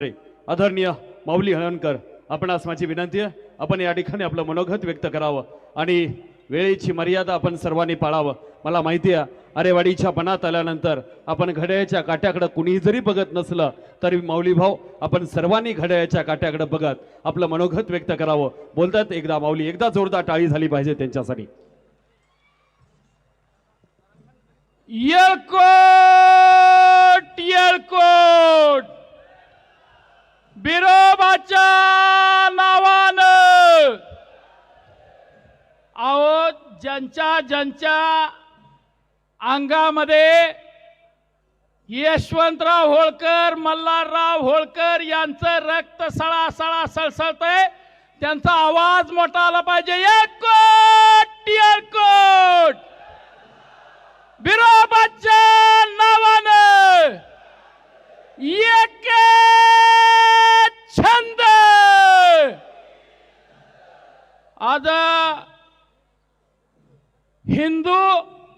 अरे, आदरणीय माऊली हळणकर आपणास माझी विनंती आहे आपण या ठिकाणी आपलं मनोगत व्यक्त करावं आणि वेळेची मर्यादा आपण सर्वांनी पाळावं. मला माहिती आहे अरेवाडीच्या मनात आल्यानंतर आपण घड्याळ्याच्या काट्याकडं कुणीही जरी बघत नसलं तरी माऊली भाऊ आपण सर्वांनी घड्याळ्याच्या काट्याकडे बघत आपलं मनोगत व्यक्त करावं. बोलतात एकदा माऊली एकदा जोरदार टाळी झाली पाहिजे त्यांच्यासाठी. यळकोट यळकोट! बिरोबाच्या नावानं. अहो ज्यांच्या ज्यांच्या अंगामध्ये यशवंतराव होळकर मल्हारराव होळकर यांचं रक्त सळा सळा सळसळतंय त्यांचा आवाज मोठा आला पाहिजे येळकोट येळकोट कोट नावानं एक छंद आज हिंदू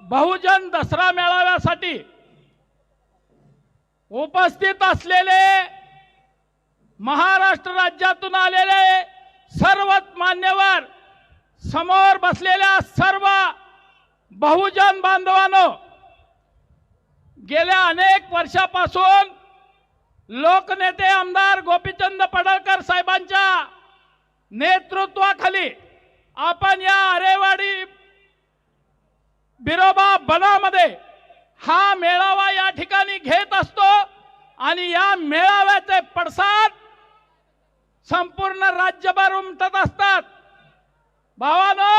बहुजन दसरा मेळाव्यासाठी उपस्थित असलेले महाराष्ट्र राज्यातून आलेले सर्व मान्यवर समोर बसलेल्या सर्व बहुजन बांधवांनो गेल्या अनेक वर्षापासून लोकनेते आमदार गोपीचंद पडळकर साहेबांच्या नेतृत्वाखाली आपण या अरेवाडी बिरोबा बनामध्ये हा मेळावा या ठिकाणी घेत असतो आणि या मेळाव्याचे पडसाद संपूर्ण राज्यभर उमटत असतात. भावानो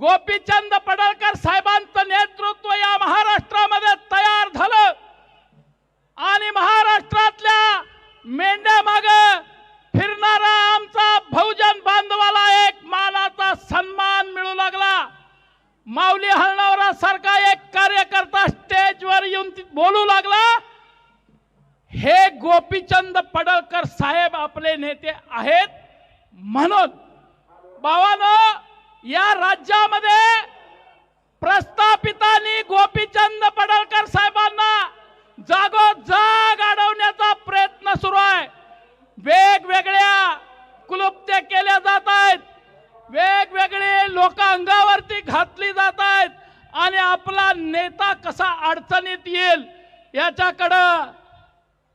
गोपीचंद पडळकर साहेबांचं नेतृत्व या महाराष्ट्रामध्ये तयार झालं. आणि महाराष्ट्रातल्या मेंढ्या माग माऊली हलणावरा सारखा एक कार्यकर्ता स्टेजवर येऊन बोलू लागला हे गोपीचंद पडळकर साहेब आपले नेते आहेत. म्हणून भावानं या राज्यामध्ये प्रस्ताव याच्याकडं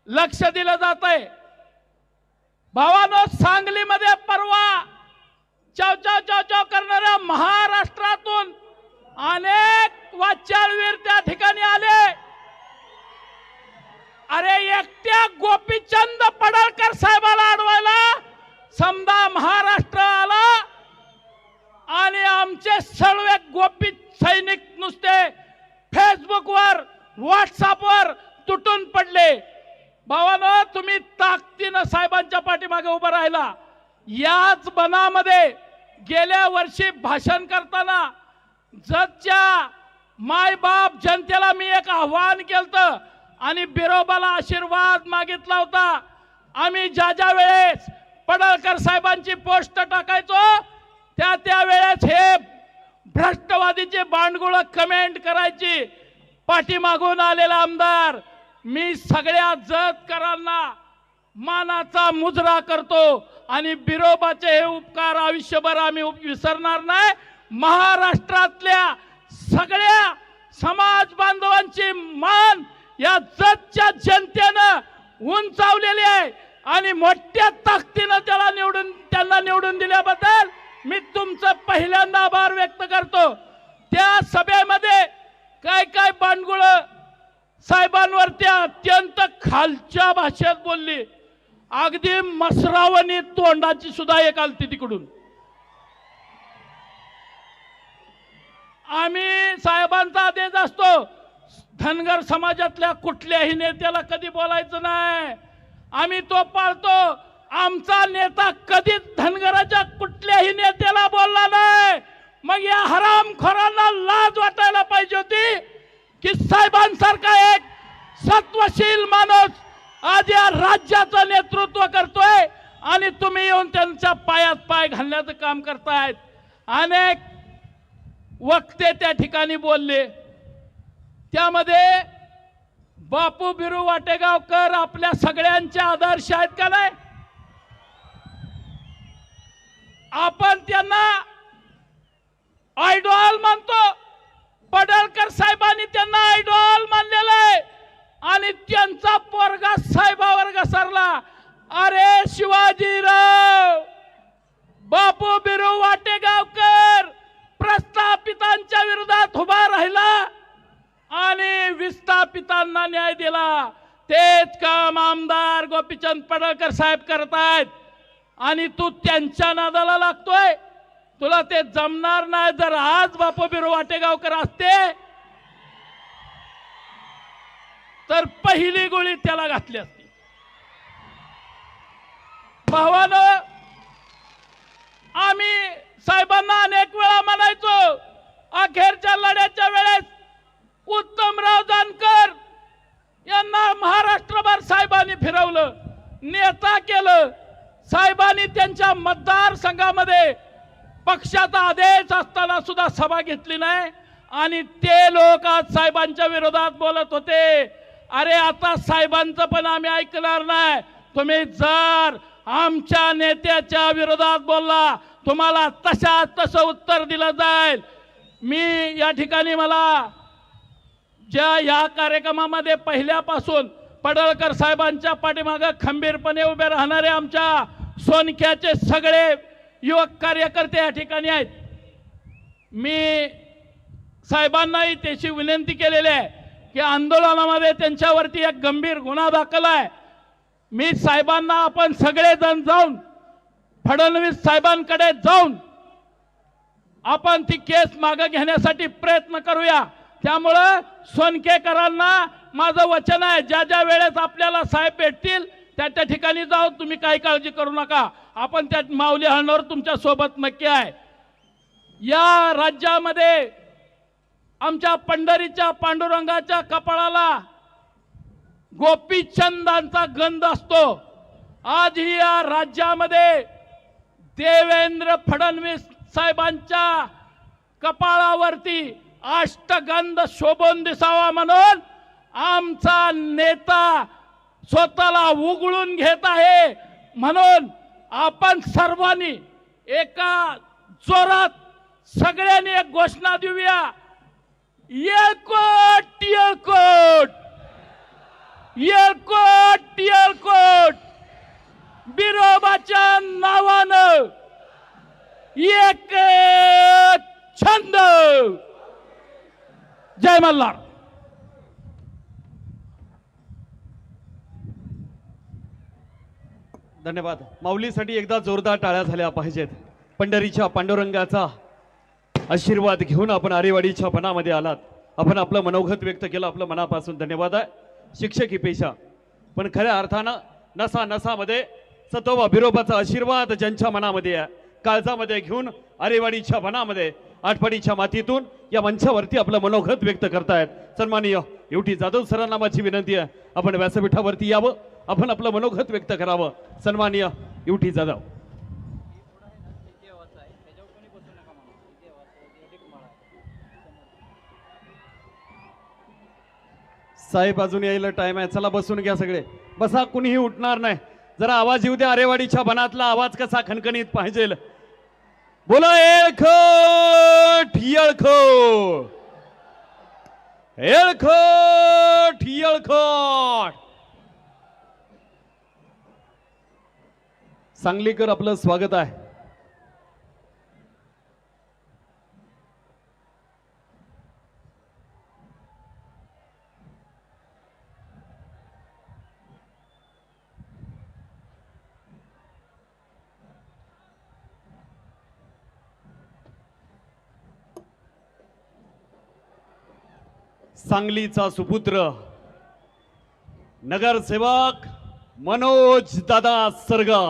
लक्ष दिलं जात आहे भावानो सांगलीमध्ये परवा चाव चाव चाव चाव करणाऱ्या महाराष्ट्रातून अनेक वाचाळवीर त्या ठिकाणी आले. अरे एकट्या गोपीचंद पडळकर साहेबाला अडवायला समजा महाराष्ट्र आला आणि आमचे सर्व गोपी सैनिक नुसते फेसबुकवर व्हॉट्सअपवर तुटून पडले भावानो तुम्ही ताकदीनं साहेबांच्या पाठीमागे उभं राहिला याच बनामध्ये गेल्या वर्षी भाषण करताना जगच्या मायबाप जनतेला मी एक आव्हान केलं आणि बिरोबाला आशीर्वाद मागितला होता. आम्ही ज्या ज्या वेळेस पडळकर साहेबांची पोस्ट टाकायचो त्या त्या वेळेस हे भ्रष्टवादीचे बांडगुळ कमेंट करायची पाठीमागून आलेला आमदार मी सगळ्या जतकरांना मानाचा मुजरा करतो. आणि बिरोबाचे हे उपकार आयुष्यभर आम्ही विसरणार नाही. महाराष्ट्रातल्या सगळ्या समाज बांधवांची मान या जगच्या जनतेनं उंचावलेली आहे. आणि मोठ्या ताकदीनं त्याला निवडून त्यांना निवडून दिल्याबद्दल मी तुमचं पहिल्यांदा आभार व्यक्त करतो. त्या सभेमध्ये काय काय बांडगुळ साहेबांवरती अत्यंत खालच्या भाषेत बोलली. अगदी मसरावणी तोंडाची सुद्धा एक आलती तिकडून. आम्ही साहेबांचा आदेश असतो धनगर समाजातल्या कुठल्याही नेत्याला कधी बोलायचं नाही. आम्ही तो पाळतो आमचा नेता कधीच धनगराच्या कुठल्याही नेत्याला बोलला नाही. मग या हरामखोरांना लाज वाटायला पाहिजे होती की साहेबांसारखा एक सत्वशील माणूस आज या राज्याचं नेतृत्व करतोय आणि तुम्ही येऊन त्यांच्या पायात पाय घालण्याचं काम करतायत. अनेक वक्ते त्या ठिकाणी बोलले. त्यामध्ये बापू बिरू वाटेगावकर आपल्या सगळ्यांचे आदर्श आहेत का नाही? आपण त्यांना आयडॉल मानतो पडळकर साहेबांनी त्यांना आयडॉल आणि त्यांचा पोरगा साहेबावर घसरला अरे शिवाजीराव बापू बिरू वाटेगावकर प्रस्थापितांच्या विरोधात उभा राहिला आणि विस्थापितांना न्याय दिला. तेच काम आमदार गोपीचंद पडळकर साहेब करतायत आणि तू त्यांच्या नादाला लागतोय. तुला ते जमणार नाही. जर आज बापू बिरू वाटेगावकर असते तर पहिली गोळी त्याला घातली असती. भावानं आम्ही साहेबांना अनेक वेळा म्हणायचो अखेरच्या लढ्याच्या वेळेस उत्तमराव जानकर यांना महाराष्ट्रभर साहेबांनी फिरवलं नेता केलं. साहेबांनी त्यांच्या मतदारसंघामध्ये पक्षाचा आदेश असताना सुद्धा सभा घेतली नाही आणि ते लोक आज साहेबांच्या विरोधात बोलत होते. अरे आता साहेबांचं पण आम्ही ऐकणार नाही. तुम्ही जर आमच्या नेत्याच्या विरोधात बोलला तुम्हाला तशा तसं उत्तर दिलं जाईल. मी या ठिकाणी मला ज्या या कार्यक्रमामध्ये पहिल्यापासून पडळकर साहेबांच्या पाठीमागं खंबीरपणे उभे राहणारे आमच्या सोनख्याचे सगळे युवक कार्यकर्ते या ठिकाणी आहेत. मी साहेबांनाही त्याची विनंती केलेली आहे. की आंदोलनामध्ये त्यांच्यावरती एक गंभीर गुन्हा दाखल आहे. मी साहेबांना आपण सगळेजण जाऊन फडणवीस साहेबांकडे जाऊन आपण ती केस मागे घेण्यासाठी प्रयत्न करूया. त्यामुळं सोनकेकरांना माझं वचन आहे ज्या ज्या वेळेस आपल्याला साहेब भेटतील त्या त्या ठिकाणी जाऊन तुम्ही काही काळजी करू नका. आपण त्या माऊली हळणावर तुमच्यासोबत नक्की आहे. या राज्यामध्ये आमच्या पंढरीच्या पांडुरंगाच्या कपाळाला गोपीचंदांचा गंध असतो. आजही या राज्यामध्ये देवेंद्र फडणवीस साहेबांच्या कपाळावरती अष्टगंध शोभून दिसावा म्हणून आमचा नेता स्वतःला उघडून घेत आहे. म्हणून आपण सर्वांनी एका जोरात सगळ्यांनी एक घोषणा देऊया. येळकोट येळकोट येळकोट येळकोट बिरोबाच्या नावानं एक छंद जय मल्हार धन्यवाद. माऊलीसाठी एकदा जोरदार टाळ्या झाल्या पाहिजेत. पंढरीच्या पांडुरंगाचा आशीर्वाद घेऊन आपण आरेवाडीच्या मनामध्ये आलात. आपण आपलं मनोगत व्यक्त केलं आपलं मनापासून धन्यवाद आहे. शिक्षक ही पेशा. पण खऱ्या अर्थानं नसा नसामध्ये सतोबा बिरोबाचा आशीर्वाद ज्यांच्या मनामध्ये आहे. काळजामध्ये घेऊन आरेवाडीच्या मनामध्ये आठवडीच्या मातीतून या मंचावरती आपलं मनोगत व्यक्त करतायत. सन्माननीय युटी जाधव सरांना माझी विनंती आहे. आपण व्यासपीठावरती यावं. आपण आपलं मनोगत व्यक्त करावं. सन्माननीय युटी जाधव. साहेब अजून यायला टाइम आहे. चला बसून घ्या सगळे. बसा कुणीही उठणार नाही. जरा आवाज येऊ द्या आरेवाडीच्या बनातला आवाज कसा खणखणीत पाहिजे. बोला येळखट येळखट. येळखट येळखट. सांगलीकर आपलं स्वागत आहे. सांगलीचा सुपुत्र नगरसेवक मनोज दादा सरगा.